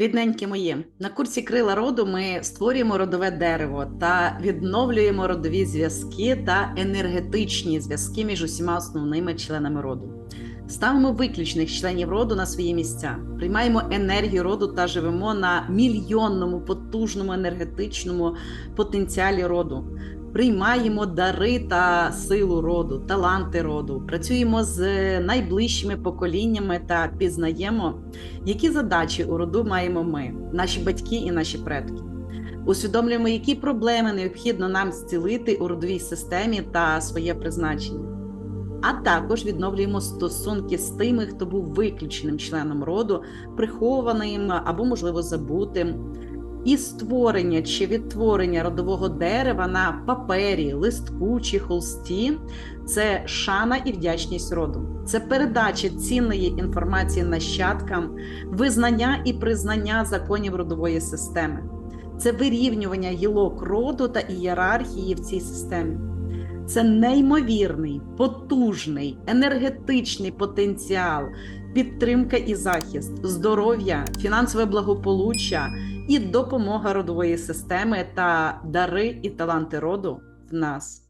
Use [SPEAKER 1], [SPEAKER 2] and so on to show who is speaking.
[SPEAKER 1] Рідненькі мої, на курсі Крила роду ми створюємо родове дерево та відновлюємо родові зв'язки та енергетичні зв'язки між усіма основними членами роду. Ставимо виключних членів роду на свої місця, приймаємо енергію роду та живемо на мільйонному потужному енергетичному потенціалі роду. Приймаємо дари та силу роду, таланти роду, працюємо з найближчими поколіннями та пізнаємо, які задачі у роду маємо ми, наші батьки і наші предки. Усвідомлюємо, які проблеми необхідно нам зцілити у родовій системі та своє призначення. А також відновлюємо стосунки з тими, хто був виключеним членом роду, прихованим або, можливо, забутим. І створення чи відтворення родового дерева на папері, листку чи холсті це шана і вдячність роду. Це передача цінної інформації нащадкам, визнання і признання законів родової системи. Це вирівнювання гілок роду та ієрархії в цій системі. Це неймовірний, потужний, енергетичний потенціал, підтримка і захист, здоров'я, фінансове благополуччя і допомога родової системи та дари і таланти роду в нас.